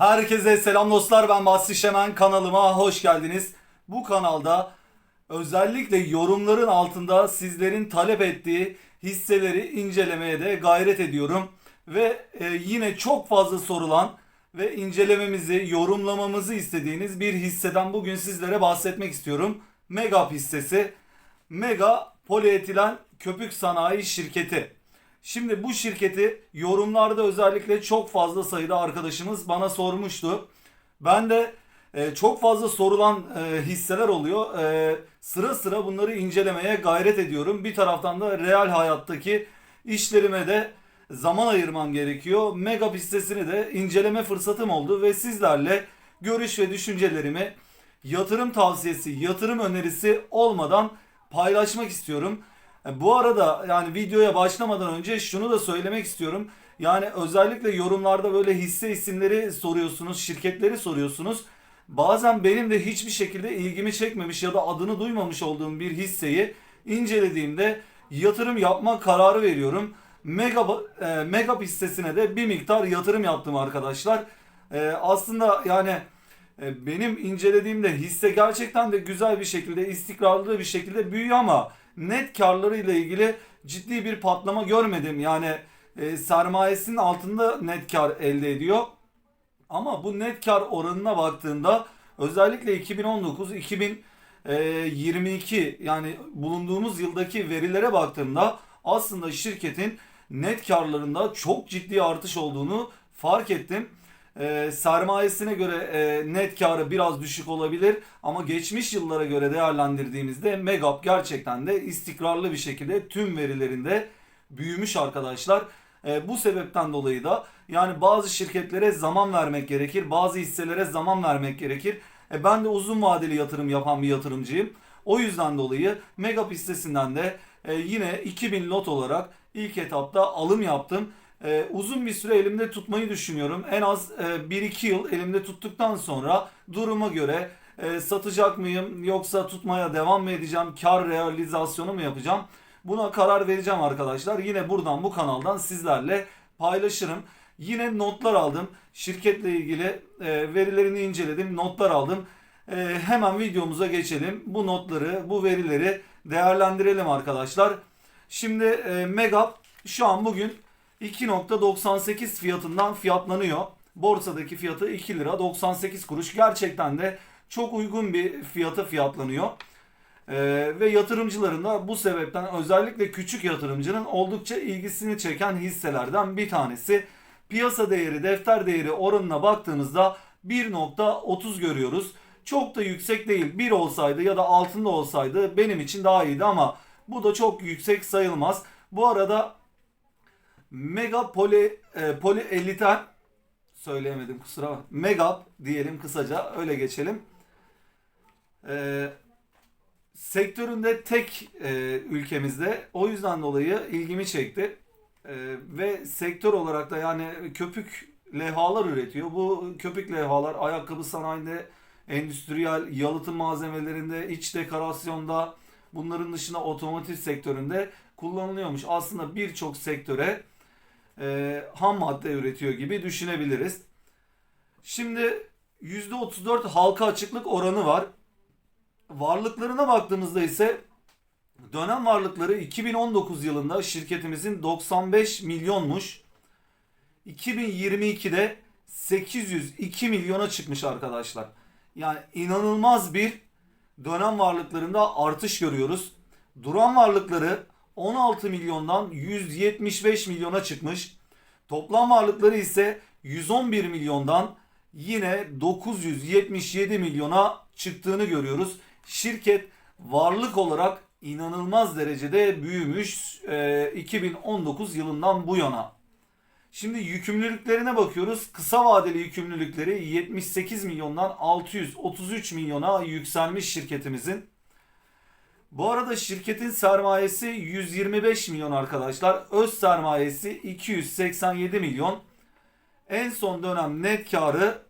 Herkese selam dostlar ben Basri Şemen kanalıma hoş geldiniz. Bu kanalda özellikle yorumların altında sizlerin talep ettiği hisseleri incelemeye de gayret ediyorum. Ve e, yine çok fazla sorulan ve incelememizi, yorumlamamızı istediğiniz bir hisseden bugün sizlere bahsetmek istiyorum. Megap hissesi. Mega Polietilen Köpük Sanayi Şirketi. Şimdi bu şirketi yorumlarda özellikle çok fazla sayıda arkadaşımız bana sormuştu. Ben de e, çok fazla sorulan e, hisseler oluyor. E, sıra sıra bunları incelemeye gayret ediyorum. Bir taraftan da real hayattaki işlerime de zaman ayırmam gerekiyor. Mega hissesini de inceleme fırsatım oldu ve sizlerle görüş ve düşüncelerimi yatırım tavsiyesi, yatırım önerisi olmadan paylaşmak istiyorum. E, Bu arada yani videoya başlamadan önce şunu da söylemek istiyorum. Yani özellikle yorumlarda böyle hisse isimleri soruyorsunuz, şirketleri soruyorsunuz. Bazen benim de hiçbir şekilde ilgimi çekmemiş ya da adını duymamış olduğum bir hisseyi incelediğimde yatırım yapma kararı veriyorum. Mega e, Mega hissesine de bir miktar yatırım yaptım arkadaşlar. E, aslında yani e, benim incelediğimde hisse gerçekten de güzel bir şekilde, istikrarlı bir şekilde büyüyor ama net karları ile ilgili ciddi bir patlama görmedim. Yani e, sermayesinin altında net kar elde ediyor. Ama bu net kar oranına baktığında özellikle 2019 2022 yani bulunduğumuz yıldaki verilere baktığımda aslında şirketin net karlarında çok ciddi artış olduğunu fark ettim. E, sermayesine göre e, net karı biraz düşük olabilir ama geçmiş yıllara göre değerlendirdiğimizde Megap gerçekten de istikrarlı bir şekilde tüm verilerinde büyümüş arkadaşlar. E, bu sebepten dolayı da yani bazı şirketlere zaman vermek gerekir, bazı hisselere zaman vermek gerekir. E, ben de uzun vadeli yatırım yapan bir yatırımcıyım. O yüzden dolayı Megap hissesinden de e, yine 2000 lot olarak ilk etapta alım yaptım. Ee, uzun bir süre elimde tutmayı düşünüyorum. En az e, 1-2 yıl elimde tuttuktan sonra duruma göre e, satacak mıyım yoksa tutmaya devam mı edeceğim? Kar realizasyonu mu yapacağım? Buna karar vereceğim arkadaşlar. Yine buradan bu kanaldan sizlerle paylaşırım. Yine notlar aldım. Şirketle ilgili e, verilerini inceledim. Notlar aldım. E, hemen videomuza geçelim. Bu notları, bu verileri değerlendirelim arkadaşlar. Şimdi e, Megap şu an bugün 2.98 fiyatından fiyatlanıyor. Borsadaki fiyatı 2 lira 98 kuruş. Gerçekten de çok uygun bir fiyata fiyatlanıyor. Ee, ve yatırımcıların da bu sebepten özellikle küçük yatırımcının oldukça ilgisini çeken hisselerden bir tanesi. Piyasa değeri, defter değeri oranına baktığımızda 1.30 görüyoruz. Çok da yüksek değil. 1 olsaydı ya da altında olsaydı benim için daha iyiydi ama bu da çok yüksek sayılmaz. Bu arada Mega e, poli eliter söyleyemedim kusura bak. Mega diyelim kısaca öyle geçelim. E, sektöründe tek e, ülkemizde o yüzden dolayı ilgimi çekti. E, ve sektör olarak da yani köpük levhalar üretiyor. Bu köpük levhalar ayakkabı sanayinde, endüstriyel yalıtım malzemelerinde, iç dekorasyonda, bunların dışında otomotiv sektöründe kullanılıyormuş. Aslında birçok sektöre e, ham madde üretiyor gibi düşünebiliriz. Şimdi %34 halka açıklık oranı var. Varlıklarına baktığımızda ise dönem varlıkları 2019 yılında şirketimizin 95 milyonmuş. 2022'de 802 milyona çıkmış arkadaşlar. Yani inanılmaz bir dönem varlıklarında artış görüyoruz. Duran varlıkları 16 milyondan 175 milyona çıkmış. Toplam varlıkları ise 111 milyondan yine 977 milyona çıktığını görüyoruz. Şirket varlık olarak inanılmaz derecede büyümüş e, 2019 yılından bu yana. Şimdi yükümlülüklerine bakıyoruz. Kısa vadeli yükümlülükleri 78 milyondan 633 milyona yükselmiş şirketimizin. Bu arada şirketin sermayesi 125 milyon arkadaşlar. Öz sermayesi 287 milyon. En son dönem net karı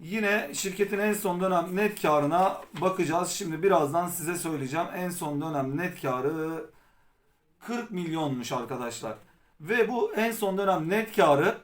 yine şirketin en son dönem net karına bakacağız. Şimdi birazdan size söyleyeceğim. En son dönem net karı 40 milyonmuş arkadaşlar. Ve bu en son dönem net karı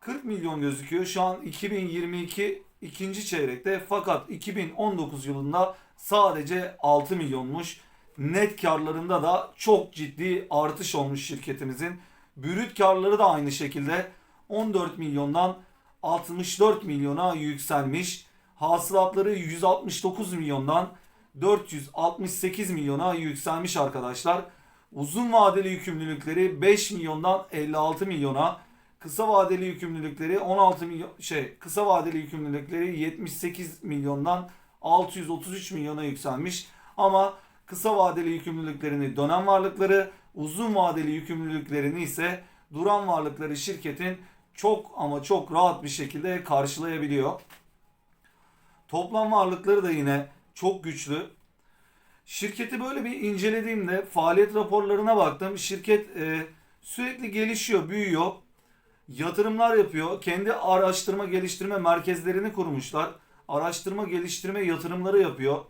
40 milyon gözüküyor. Şu an 2022 ikinci çeyrekte fakat 2019 yılında sadece 6 milyonmuş. Net karlarında da çok ciddi artış olmuş şirketimizin. Brüt karları da aynı şekilde 14 milyondan 64 milyona yükselmiş. Hasılatları 169 milyondan 468 milyona yükselmiş arkadaşlar. Uzun vadeli yükümlülükleri 5 milyondan 56 milyona, kısa vadeli yükümlülükleri 16 milyon şey, kısa vadeli yükümlülükleri 78 milyondan 633 milyona yükselmiş. Ama kısa vadeli yükümlülüklerini dönem varlıkları, uzun vadeli yükümlülüklerini ise duran varlıkları şirketin çok ama çok rahat bir şekilde karşılayabiliyor. Toplam varlıkları da yine çok güçlü. Şirketi böyle bir incelediğimde faaliyet raporlarına baktım. Şirket e, sürekli gelişiyor, büyüyor. Yatırımlar yapıyor. Kendi araştırma geliştirme merkezlerini kurmuşlar. Araştırma geliştirme yatırımları yapıyor.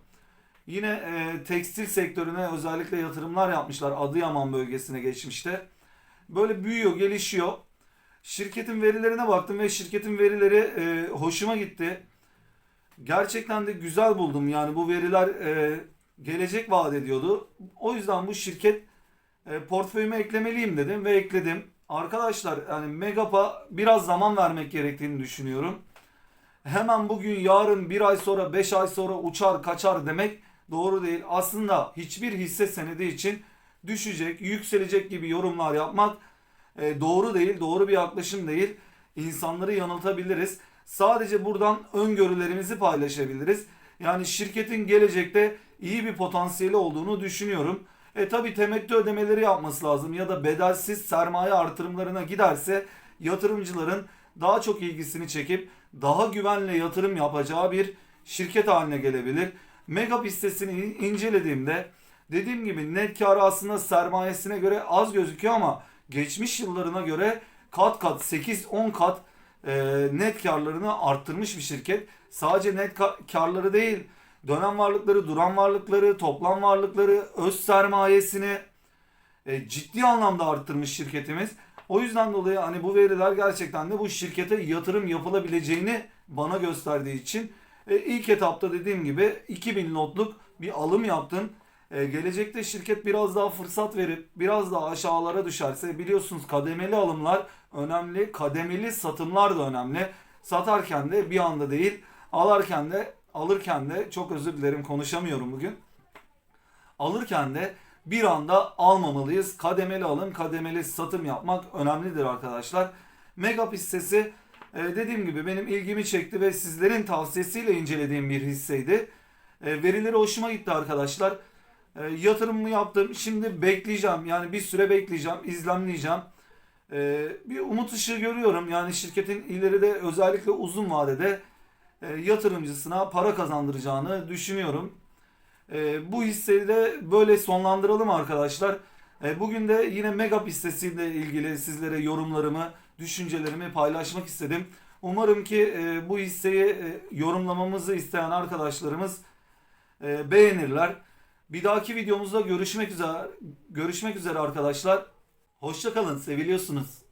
Yine e, tekstil sektörüne özellikle yatırımlar yapmışlar Adıyaman bölgesine geçmişte. Böyle büyüyor, gelişiyor. Şirketin verilerine baktım ve şirketin verileri e, hoşuma gitti. Gerçekten de güzel buldum. Yani bu veriler e, gelecek vaat ediyordu. O yüzden bu şirket e, portföyüme eklemeliyim dedim ve ekledim. Arkadaşlar yani Megap'a biraz zaman vermek gerektiğini düşünüyorum. Hemen bugün, yarın, bir ay sonra, beş ay sonra uçar, kaçar demek doğru değil. Aslında hiçbir hisse senedi için düşecek, yükselecek gibi yorumlar yapmak e, doğru değil, doğru bir yaklaşım değil. İnsanları yanıltabiliriz. Sadece buradan öngörülerimizi paylaşabiliriz. Yani şirketin gelecekte iyi bir potansiyeli olduğunu düşünüyorum. E tabi temettü ödemeleri yapması lazım ya da bedelsiz sermaye artırımlarına giderse yatırımcıların daha çok ilgisini çekip daha güvenle yatırım yapacağı bir şirket haline gelebilir. Mega hissesini incelediğimde dediğim gibi net karı aslında sermayesine göre az gözüküyor ama geçmiş yıllarına göre kat kat 8-10 kat e, net karlarını arttırmış bir şirket. Sadece net ka- karları değil, dönem varlıkları, duran varlıkları, toplam varlıkları, öz sermayesini e, ciddi anlamda arttırmış şirketimiz. O yüzden dolayı hani bu veriler gerçekten de bu şirkete yatırım yapılabileceğini bana gösterdiği için e, ilk etapta dediğim gibi 2000 notluk bir alım yaptım. E, gelecekte şirket biraz daha fırsat verip biraz daha aşağılara düşerse biliyorsunuz kademeli alımlar önemli, kademeli satımlar da önemli. Satarken de bir anda değil, alarken de alırken de çok özür dilerim konuşamıyorum bugün. Alırken de bir anda almamalıyız. Kademeli alım, kademeli satım yapmak önemlidir arkadaşlar. Megap hissesi e, dediğim gibi benim ilgimi çekti ve sizlerin tavsiyesiyle incelediğim bir hisseydi. E, verileri hoşuma gitti arkadaşlar. E, yatırımımı yaptım. Şimdi bekleyeceğim. Yani bir süre bekleyeceğim, izlemleyeceğim. Bir umut ışığı görüyorum. Yani şirketin ileride özellikle uzun vadede yatırımcısına para kazandıracağını düşünüyorum. E, bu hisseyi de böyle sonlandıralım arkadaşlar. E, bugün de yine Megap hissesiyle ilgili sizlere yorumlarımı, düşüncelerimi paylaşmak istedim. Umarım ki e, bu hisseyi e, yorumlamamızı isteyen arkadaşlarımız e, beğenirler. Bir dahaki videomuzda görüşmek üzere görüşmek üzere arkadaşlar. Hoşça kalın, seviliyorsunuz.